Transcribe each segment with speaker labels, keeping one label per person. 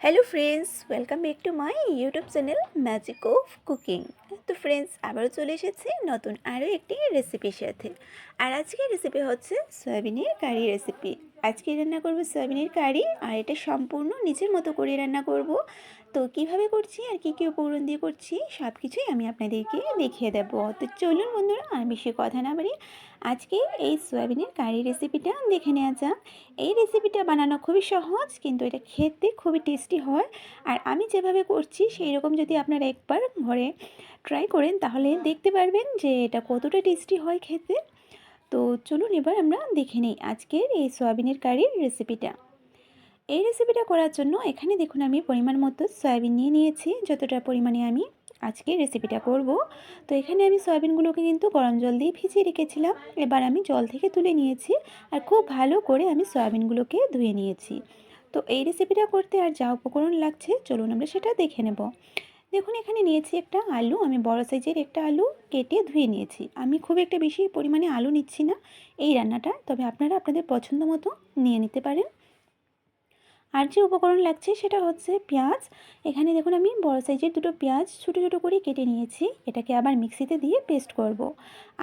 Speaker 1: Hello friends welcome back to my YouTube channel magic of cooking তো friends আবারও চলে এসেছি নতুন আরও একটি রেসিপির সাথে। আর আজকের রেসিপি হচ্ছে সয়াবিনের কারি রেসিপি আজকে রান্না করব সয়াবিনের কারি আর এটা সম্পূর্ণ নিজের মতো করে রান্না করব। তো কীভাবে করছি আর কী কী উপকরণ দিয়ে করছি সব কিছুই আমি আপনাদেরকে দেখিয়ে দেবো। তো চলুন বন্ধুরা আর বেশি কথা না বাড়ি আজকে এই সয়াবিনের কারি রেসিপিটা দেখে নেওয়া যাক। এই রেসিপিটা বানানো খুবই সহজ কিন্তু এটা খেতে খুবই টেস্টি হয়। আর আমি যেভাবে করছি সেই রকম যদি আপনারা একবার ঘরে ট্রাই করেন তাহলে দেখতে পারবেন যে এটা কতটা টেস্টি হয় খেতে। তো চলুন এবার আমরা দেখে নিই আজকের এই সয়াবিনের কারির রেসিপিটা এই রেসিপিটা করার জন্য এখানে দেখুন আমি পরিমাণ মতো সয়াবিন নিয়ে নিয়েছি, যতটা পরিমাণে আমি আজকে রেসিপিটা করব। তো এখানে আমি সয়াবিনগুলোকে কিন্তু গরম জল দিয়ে ভিজিয়ে রেখেছিলাম। এবার আমি জল থেকে তুলে নিয়েছি আর খুব ভালো করে আমি সয়াবিনগুলোকে ধুয়ে নিয়েছি। তো এই রেসিপিটা করতে আর যা উপকরণ লাগছে, চলুন আমরা সেটা দেখে নেব। দেখুন, এখানে নিয়েছি একটা আলু। আমি বড় সাইজের একটা আলু কেটে ধুয়ে নিয়েছি। আমি খুব একটা বেশি পরিমাণে আলু নিচ্ছি না এই রান্নাটা। তবে আপনারা আপনাদের পছন্দ মতো নিয়ে নিতে পারেন। আর যে উপকরণ লাগছে সেটা হচ্ছে পেঁয়াজ। এখানে দেখুন আমি বড় সাইজের দুটো পেঁয়াজ ছোটো ছোটো করে কেটে নিয়েছি। এটাকে আবার মিক্সিতে দিয়ে পেস্ট করব।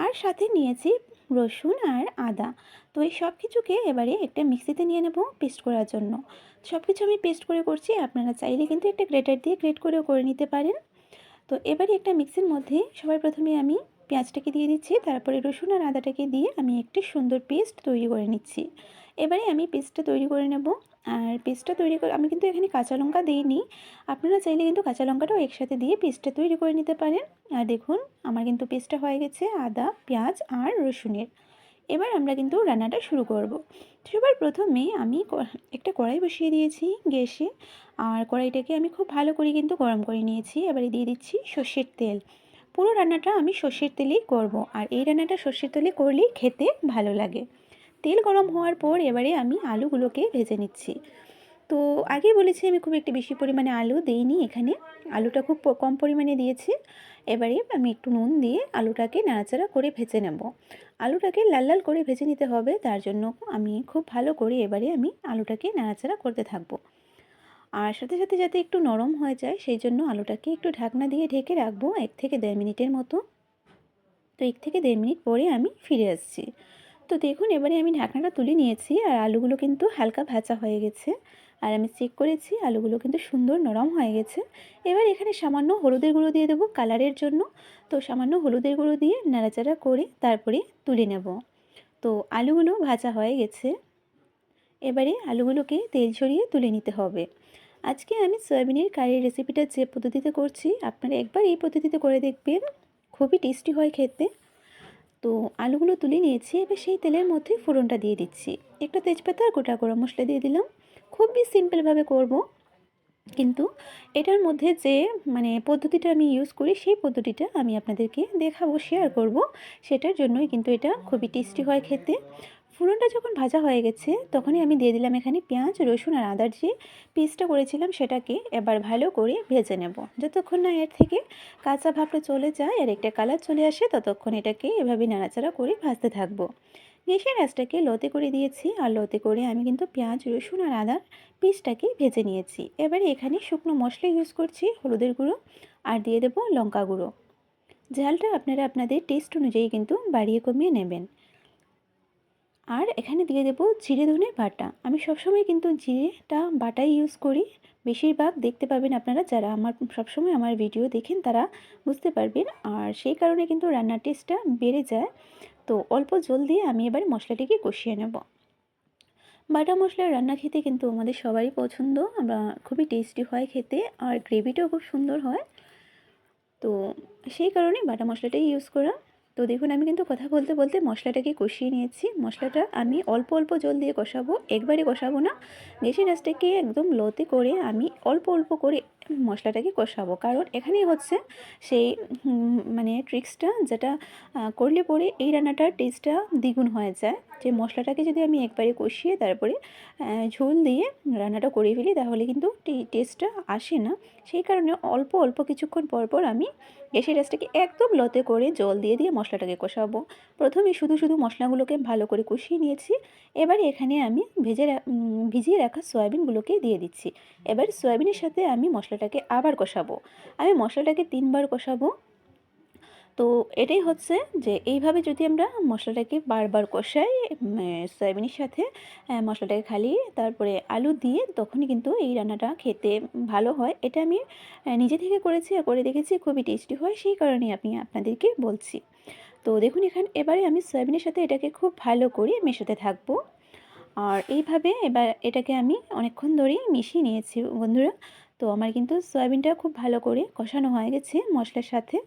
Speaker 1: আর সাথে নিয়েছি রসুন আর আদা। তো এই সব কিছুকে এবারে একটা মিক্সিতে নিয়ে নেব পেস্ট করার জন্য। সব কিছু আমি পেস্ট করে করছি। আপনারা চাইলে কিন্তু একটা গ্রেটার দিয়ে গ্রেট করেও করে নিতে পারেন। তো এবারে একটা মিক্সির মধ্যে সবার প্রথমে আমি পেঁয়াজটাকে দিয়ে দিচ্ছি। তারপরে রসুন আর আদাটাকে দিয়ে আমি একটি সুন্দর পেস্ট তৈরি করে নিচ্ছি। এবারে আমি পেস্টটা তৈরি করে নেব। আর পেস্টটা তৈরি করে, আমি কিন্তু এখানে কাঁচা লঙ্কা দিইনি। আপনারা চাইলে কিন্তু কাঁচা লঙ্কাটাও একসাথে দিয়ে পেস্টটা তৈরি করে নিতে পারেন। আর দেখুন, আমার কিন্তু পেস্টটা হয়ে গেছে আদা, পেঁয়াজ আর রসুনের। এবার আমরা কিন্তু রান্নাটা শুরু করব। সবার প্রথমে আমি একটা কড়াই বসিয়ে দিয়েছি গ্যাসে। আর কড়াইটাকে আমি খুব ভালো করে কিন্তু গরম করে নিয়েছি। এবারে দিয়ে দিচ্ছি সর্ষের তেল। পুরো রান্নাটা আমি সর্ষের তেলেই করব। আর এই রান্নাটা সর্ষের তেলে করলেই খেতে ভালো লাগে। তেল গরম হওয়ার পর এবারে আমি আলুগুলোকে ভেজে নিচ্ছি। তো আগেই বলেছি আমি খুব একটি বেশি পরিমাণে আলু দিইনি এখানে। আলুটা খুব কম পরিমাণে দিয়েছি। এবারে আমি একটু নুন দিয়ে আলুটাকে নাড়াচাড়া করে ভেজে নেব। আলুটাকে লাল লাল করে ভেজে নিতে হবে, তার জন্য আমি খুব ভালো করে এবারে আমি আলুটাকে নাড়াচাড়া করতে থাকব। আর সাথে সাথে যাতে একটু নরম হয়ে যায়, সেই জন্য আলুটাকে একটু ঢাকনা দিয়ে ঢেকে রাখব এক থেকে দেড় মিনিটের মতো। তো এক থেকে দেড় মিনিট পরে আমি ফিরে আসছি। তো দেখুন, এবারে আমি ঢাকনাটা তুলে নিয়েছি আর আলুগুলো কিন্তু হালকা ভাজা হয়ে গেছে। আর আমি চেক করেছি, আলুগুলো কিন্তু সুন্দর নরম হয়ে গেছে। এবার এখানে সামান্য হলুদের গুঁড়ো দিয়ে দেবো কালারের জন্য। তো সামান্য হলুদের গুঁড়ো দিয়ে নাড়াচাড়া করে তারপরে তুলে নেব। তো আলুগুলো ভাজা হয়ে গেছে। এবারে আলুগুলোকে তেল ছড়িয়ে তুলে নিতে হবে। আজকে আমি সয়াবিনের কারির রেসিপিটা যে পদ্ধতিতে করছি, আপনারা একবার এই পদ্ধতিতে করে দেখবেন। খুবই টেস্টি হয় খেতে। তো আলুগুলো তুলে নিয়েছি, এবার সেই তেলের মধ্যে ফোড়নটা দিয়ে দিচ্ছি। একটা তেজপাতা গোটা গরম মশলা দিয়ে দিলাম। খুবই সিম্পলভাবে করব। কিন্তু এটার মধ্যে যে মানে পদ্ধতিটা আমি ইউজ করি, সেই পদ্ধতিটা আমি আপনাদেরকে দেখাবো শেয়ার করব। সেটার জন্যই কিন্তু এটা খুবই টেস্টি হয় খেতে। ফোড়নটা যখন ভাজা হয়ে গেছে, তখনই আমি দিয়ে দিলাম এখানে পেঁয়াজ, রসুন আর আদার যে পিসটা করেছিলাম সেটাকে এবার ভালো করে ভেজে নেব। যতক্ষণ না এর থেকে কাঁচা ভাবটা চলে যায় আর একটা কালার চলে আসে, ততক্ষণ এটাকে এভাবে নাড়াচাড়া করে ভাজতে থাকব। গ্যাসের আঁচটাকে লতে করে দিয়েছি, আর লতে করে আমি কিন্তু পেঁয়াজ, রসুন আর আদার পিসটাকে ভেজে নিয়েছি। এবারে এখানে শুকনো মশলা ইউজ করছি, হলুদের গুঁড়ো আর দিয়ে দেবো লঙ্কা গুঁড়ো। ঝালটা আপনারা আপনাদের টেস্ট অনুযায়ী কিন্তু বাড়িয়ে কমিয়ে নেবেন। আর এখানে দিয়ে দেবো জিরে ধনে বাটা। আমি সবসময় কিন্তু জিরেটা বাটাই ইউজ করি। বেশিরভাগ দেখতে পাবেন আপনারা যারা আমার সবসময় আমার ভিডিও দেখেন তারা বুঝতে পারবেন। আর সেই কারণে কিন্তু রান্নার টেস্টটা বেড়ে যায়। তো অল্প জল দিয়ে আমি এবার মশলাটিকে কষিয়ে নেব। বাটা মশলার রান্না খেতে কিন্তু আমাদের সবারই পছন্দ। আমরা খুবই টেস্টি হয় খেতে আর গ্রেভিটাও খুব সুন্দর হয়। তো সেই কারণে বাটা মশলাটাই ইউজ করা। তো দেখুন, আমি কিন্তু কথা বলতে বলতে মশলাটাকে কষিয়ে নিয়েছি। মশলাটা আমি অল্প অল্প জল দিয়ে কষাবো। একবারে কষাবো না। গ্যাসের রাসটাকে একদম লোতে করে আমি অল্প অল্প করে মশলাটাকে কষাবো। কারণ এখানেই হচ্ছে সেই মানে ট্রিক্সটা যেটা করলে পরে এই রান্নাটার টেস্টটা দ্বিগুণ হয়ে যায়। যে মশলাটাকে যদি আমি একবারে কষিয়ে তারপরে ঝোল দিয়ে রান্নাটা করে ফেলি, তাহলে কিন্তু টেস্টটা আসে না। সেই কারণে অল্প অল্প কিছুক্ষণ পর পর আমি গ্যাসের গ্যাসটাকে একদম লতে করে জল দিয়ে দিয়ে মশলাটাকে কষাবো। প্রথমে শুধু শুধু মশলাগুলোকে ভালো করে কষিয়ে নিয়েছি। এবারে এখানে আমি ভেজে ভিজিয়ে রাখা সয়াবিনগুলোকে দিয়ে দিচ্ছি। এবার সয়াবিনের সাথে আমি মশলাটাকে আবার কষাবো। আমি মশলাটাকে তিনবার কষাবো। তো এটাই হচ্ছে যে, এইভাবে যদি আমরা মশলাটাকে বারবার কষাই সয়াবিনের সাথে মশলাটাকে খালি তারপরে আলু দিয়ে তখনই কিন্তু এই রান্নাটা খেতে ভালো হয়। এটা আমি নিজে থেকে করেছি আর করে দেখেছি, খুবই টেস্টি হয়, সেই কারণেই আমি আপনাদেরকে বলছি। তো দেখুন এখানে, এবারে আমি সয়াবিনের সাথে এটাকে খুব ভালো করে মেশাতে থাকব। আর এইভাবে এবার এটাকে আমি অনেকক্ষণ ধরেই মিশিয়ে নিয়েছি। বন্ধুরা তো আমার কিন্তু সয়াবিনটা খুব ভালো করে কষানো হয়ে গেছে মশলার সাথে।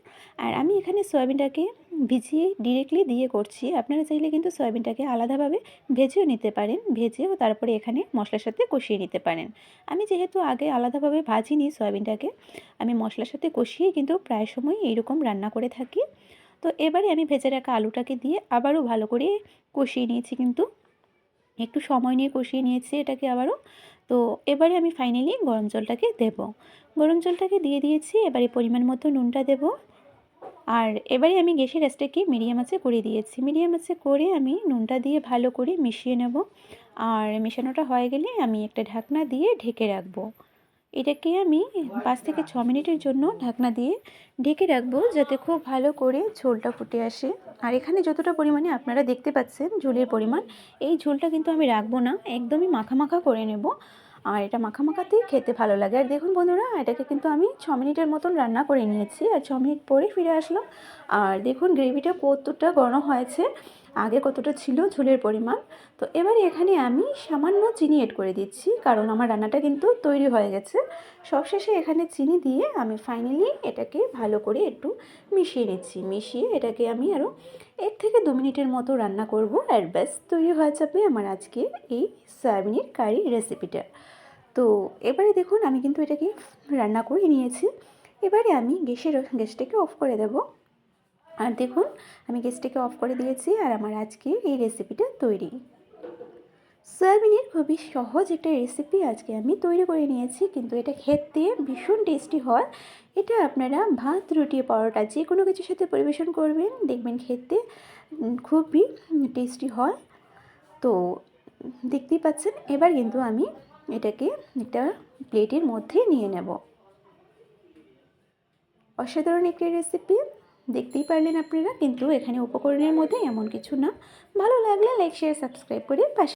Speaker 1: আর আমি এখানে সয়াবিনটাকে ভিজিয়ে ডিরেক্টলি দিয়ে করছি। আপনারা চাইলে কিন্তু সয়াবিনটাকে আলাদাভাবে ভেজেও নিতে পারেন। ভেজেও তারপরে এখানে মশলার সাথে কষিয়ে নিতে পারেন। আমি যেহেতু আগে আলাদাভাবে ভাজিনি সয়াবিনটাকে, আমি মশলার সাথে কষিয়ে কিন্তু প্রায় সময় এইরকম রান্না করে থাকি। তো এবারে আমি ভেজে রাখা আলুটাকে দিয়ে আবারও ভালো করে কষিয়ে নিয়েছি কিন্তু। একটু সময় নিয়ে কষিয়ে নিয়েছি এটাকে আবারও। তো এবারে আমি ফাইনালি গরম জলটাকে দেব। গরম জলটাকে দিয়ে দিয়েছি, এবারে পরিমাণ মতো নুনটা দেব। আর এবারে আমি গ্যাসের গ্যাসটাকে মিডিয়াম আঁচে করে দিয়েছি। মিডিয়াম আঁচে করে আমি নুনটা দিয়ে ভালো করে মিশিয়ে নেব। আর মেশানোটা হয়ে গেলে আমি একটা ঢাকনা দিয়ে ঢেকে রাখব। এটাকে আমি পাঁচ থেকে ছ মিনিটের জন্য ঢাকনা দিয়ে ঢেকে রাখব যাতে খুব ভালো করে ঝোলটা ফুটে আসে। আর এখানে যতটা পরিমাণে আপনারা দেখতে পাচ্ছেন ঝোলের পরিমাণ, এই ঝোলটা কিন্তু আমি রাখব না, একদমই মাখা করে নেব। আর এটা মাখা মাখাতেই খেতে ভালো লাগে। আর দেখুন বন্ধুরা, এটাকে কিন্তু আমি ছ মিনিটের মতন রান্না করে নিয়েছি। আর ছ মিনিট পরে ফিরে আসলাম। আর দেখুন গ্রেভিটা কতটা গরম হয়েছে। আগে কতটা ছিল ঝোলের পরিমাণ। তো এবারে এখানে আমি সামান্য চিনি এড করে দিচ্ছি, কারণ আমার রান্নাটা কিন্তু তৈরি হয়ে গেছে। সবশেষে এখানে চিনি দিয়ে আমি ফাইনালি এটাকে ভালো করে একটু মিশিয়ে নিচ্ছি। মিশিয়ে এটাকে আমি আরও এক থেকে দু মিনিটের মতো রান্না করব, আর ব্যাস, তৈরি হয়ে যাবে আমার আজকে এই সয়াবিনের কারি রেসিপিটা তো এবারে দেখুন, আমি কিন্তু এটাকে রান্না করে নিয়েছি। এবারে আমি গ্যাসের গ্যাসটাকে অফ করে দেব। আর দেখুন, আমি গ্যাসটাকে অফ করে দিয়েছি আর আমার আজকে এই রেসিপিটা তৈরি। সয়াবিনের খুবই সহজ একটা রেসিপি আজকে আমি তৈরি করে নিয়েছি, কিন্তু এটা খেতে ভীষণ টেস্টি হয়। এটা আপনারা ভাত, রুটি, পরোটা যে কোনো কিছুর সাথে পরিবেশন করবেন, দেখবেন খেতে খুবই টেস্টি হয়। তো দেখতেই পাচ্ছেন, এবার কিন্তু আমি এটাকে একটা প্লেটের মধ্যে নিয়ে নেব। অসাধারণ একটি রেসিপি দেখতেই পারলেন আপনারা, কিন্তু এখানে উপকরণের মধ্যে এমন কিছু না। ভালো লাগলে লাইক শেয়ার সাবস্ক্রাইব করে পাশে